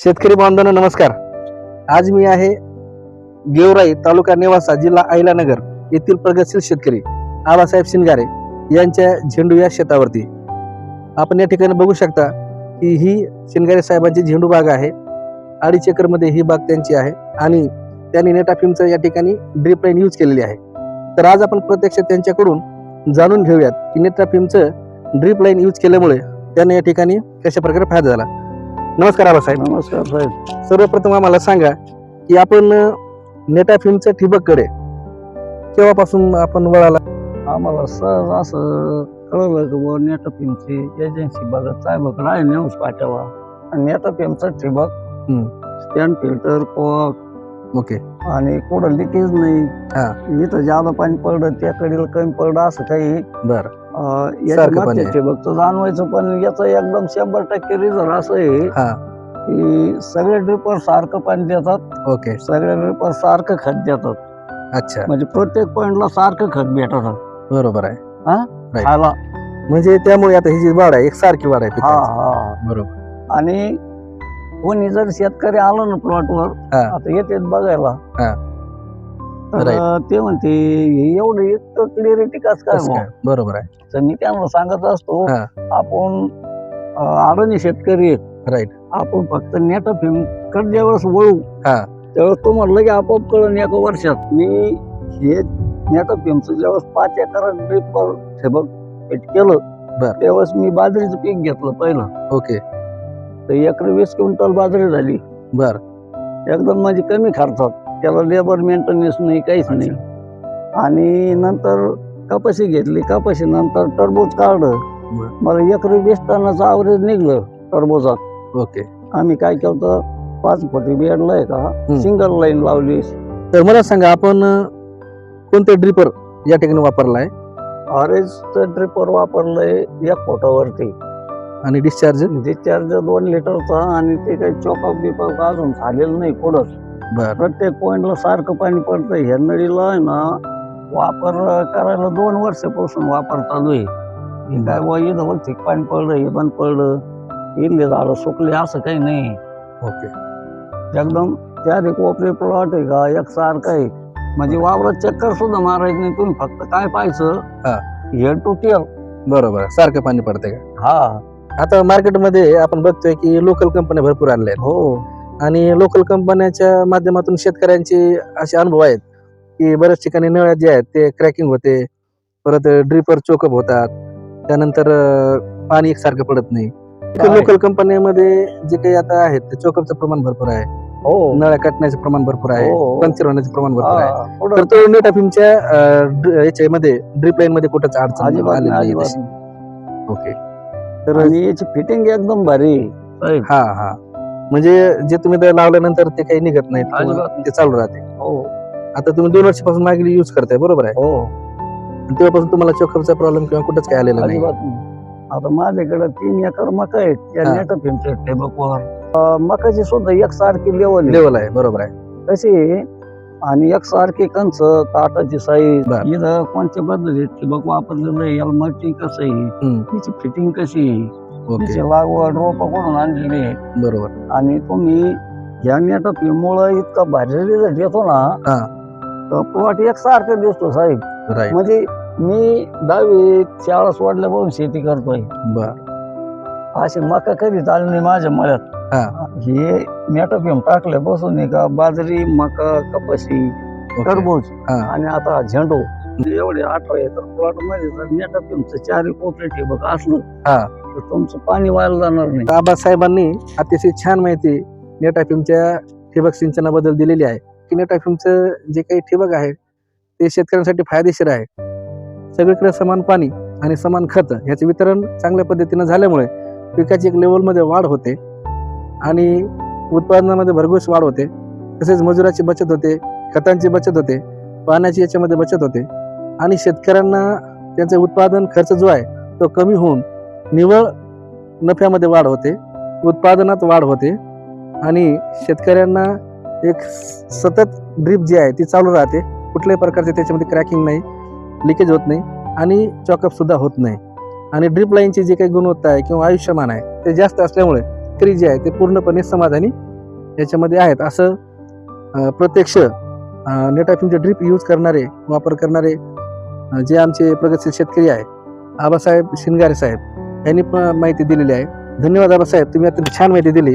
शेतकरी बांधवांनो नमस्कार. आज मी आहे गेवराई तालुका नेवासा जिल्हा अहिलानगर येथील प्रगतशील शेतकरी आबासाहेब शिंगारे यांच्या झेंडू या शेतावरती. आपण या ठिकाणी बघू शकता की ही शिंगारे साहेबांची झेंडू बाग आहे. अडीच एकरमध्ये ही बाग त्यांची आहे आणि त्यांनी नेटाफिमचं या ठिकाणी ड्रीप लाईन यूज केलेली आहे. तर आज आपण प्रत्यक्ष त्यांच्याकडून जाणून घेऊयात की नेटाफिमचं ड्रीप लाईन यूज केल्यामुळे त्यांना या ठिकाणी कशा प्रकारे फायदा झाला. नमस्कार आबासाहेब नमस्कार साहेब. सर्वप्रथम आम्हाला सांगा की आपण नेटाफिमच्या ठिबककडे केव्हापासून आपण वळाला? आम्हाला सहज असं कळलं की बुवा नेटपिमची एजन्सी बघत साहेबाकडे आहे न्यूज पाठवा. आणि नेटपिमचा ठिबक हम्म. स्टँड फिल्टर पॉक ओके. आणि कुठं लिकेज नाही. हा. इथं जादा पाणी पडलं त्या कडेला कमी पडलं असं काही बर. जाणवायचं पण याचं एकदम शंभर टक्के रिझल्ट असं आहे हा. की सगळे ड्रिपर सारखं पाणी देतात. ओके. सगळे ड्रिपर सारखं खत देतात. अच्छा. म्हणजे प्रत्येक पॉइंटला सारखं खत भेटत. बरोबर आहे. खायला. म्हणजे त्यामुळे आता ही जी वाढ आहे एक सारखी वाढ आहे हा. हा. बरोबर. आणि कोणी जर शेतकरी आलो ना प्लॉटवर हा. आता येतेच बघायला. हा. तर Right. ते म्हणते "हे एवढं इतकं क्लिअरिटी कस काय कसं बुवा?" काय? बरोबर आहे तर मी त्यांना सांगत असतो हा. आपण अं, अडाणी शेतकरी आहेत राईट आपण फक्त नेटकडे ज्यावेळेस वळू हा. त्यावेळेस तो म्हटलं की आपोआप कळून एका वर्षात मी हे नेट फिल्मचं ज्यावेळेस पाच एकर ड्रिपवर ठिबक फिट केलं बर. त्यावेळेस मी बाजरीचं पीक घेतलं पहिलं ओके तर एकरी वीस क्विंटल बाजरी झाली बर एकदम म्हणजे कमी खर्चात त्याला लेबर मेंटेनन्स नाही काहीच नाही. आणि नंतर कपाशी घेतली. कपाशी नंतर टरबूज काढलं. मला एकरी वीस टनाचं आवरेज निघलं टरबूजात. ओके. आम्ही काय केलं पाच फुटी बेडला आहे का सिंगल लाईन लावली. तर मला सांगा आपण कोणते ड्रिपर या ठिकाणी वापरलाय? ऑरेंजचं ड्रिपर वापरलंय एक फुटावरती. आणि डिस्चार्ज डिस्चार्ज दोन लिटरचा आणि ते काही चोकअप बिपअप अजून झालेलं नाही पुढं प्रत्येक पॉइंटला सारखं पाणी पडतंय. ह्या नळीला आहे ना वापर करायला दोन वर्षापासून वापर चालू आहे. हे काय इथं वरती पाणी पडलं हे पण पडलं इथले झाडं सुकले असं काही नाही. ओके. एकदम त्या कोपरे प्लॉट आहे का एक सारखं आहे. म्हणजे वावरात चक्कर सुद्धा मारायचं नाही तुम्ही फक्त काय हा. पाहायचं हेड टू टेल. बरोबर. सारखं पाणी पडतंय का? हा. आता मार्केटमध्ये आपण बघतोय की लोकल कंपन्या भरपूर आणल्या हो. आणि लोकल कंपन्याच्या माध्यमातून शेतकऱ्यांचे असे अनुभव आहेत की बऱ्याच ठिकाणी नळ्या जे आहेत ते क्रॅकिंग होते परत ड्रिपर चोकअप होतात त्यानंतर पाणी एकसारखं पडत नाही? लोकल कंपन्यांमध्ये जे काही आता आहेत ते चोकअपचं प्रमाण भरपूर आहे. हो. नळ्या कटण्याचं प्रमाण भरपूर आहे हो. पंक्चर होण्याचं प्रमाण भरपूर आहे. तर तो नेटाफिमच्या याच्यामध्ये ड्रिप लाईन मध्ये कुठंच अडचण. ओके तर याची फिटिंग एकदम भारी हा हा. म्हणजे जे तुम्ही ते लावल्यानंतर ते काही निघत नाही अजिबात. ते चालू राहते. हो. आता तुम्ही दोन वर्षापासून मागील युज करताय बरोबर आहे? हो. आणि तेव्हापासून तुम्हाला चोखपचा प्रॉब्लेम किंवा कुठंच काय आलेला नाही. अजिबात नाही. आता माझ्याकडे तीन एकर मका आहेत त्या हा. नेट फिमच्या ठिबकवर अं, मकाची सुद्धा एक सारखी लेवल लेवल आहे बरोबर आहे. कशी आहे? आणि एक सारखी कंच ताटाची साईज बर. इथं कोणत्या पद्धतीत ठिबक वापरलेलं आहे? याला मल्टिंग कसं आहे? हम्म, त्याची फिटिंग कशी आहे? ओके. त्याची लागवड रोप आणलेली आहे. बरोबर. आणि तुम्ही या नेट फिममुळं इतका भारी रिझल्ट येतो ना हा. तर प्लॉट एक सारखं दिसतो साहेब. राईट म्हणजे मी दहावी शाळा सोडल्यापासून शेती करतोय. बर. अशी मका कधी चालली नाही माझ्या मळ्यात. हा. हे मेटापियम टाकल्यापासून आहे का बाजरी मका कपाशी ओके. टरबूज हा. आणि आता हा झेंडू. एवढे अठरा एकर प्लॉटमध्ये जर मेटापियमचं चार कोपरे ठिबक असलं हा. तर तुमचं. पाणी व्हायला जाणार नाही. बाबासाहेबांनी अतिशय छान माहिती नेटाफिमच्या ठिबक सिंचनाबद्दल दिलेली आहे. की नेटाफिमचं जे काही ठिबक आहे ते शेतकऱ्यांसाठी फायदेशीर आहे. सगळीकडे समान पाणी आणि समान खत ह्याचे वितरण चांगल्या पद्धतीनं झाल्यामुळे पिकाची एक लेवलमध्ये वाढ होते आणि उत्पादनामध्ये भरघोस वाढ होते. तसेच मजुराची बचत होते खतांची बचत होते पाण्याची याच्यामध्ये बचत होते. आणि शेतकऱ्यांना त्यांचा उत्पादन खर्च जो आहे तो कमी होऊन निव्वळ नफ्यामध्ये वाढ होते उत्पादनात वाढ होते आणि शेतकऱ्यांना एक सतत ड्रीप जी आहे ती चालू राहते. कुठल्याही प्रकारचे त्याच्यामध्ये क्रॅकिंग नाही लिकेज होत नाही आणि चॉकअपसुद्धा होत नाही. आणि ड्रीप लाईनची जी काही गुणवत्ता आहे किंवा आयुष्यमान आहे ते जास्त असल्यामुळे क्री जे आहे ते पूर्णपणे समाधानी याच्यामध्ये आहेत. असं प्रत्यक्ष नेटाफिमचे ड्रीप यूज करणारे वापर करणारे जे आमचे प्रगतशील शेतकरी आहे आबासाहेब शिंगारे साहेब यांनी माहिती दिलेली आहे. धन्यवाद आबासाहेब तुम्ही अत्यंत छान माहिती दिली.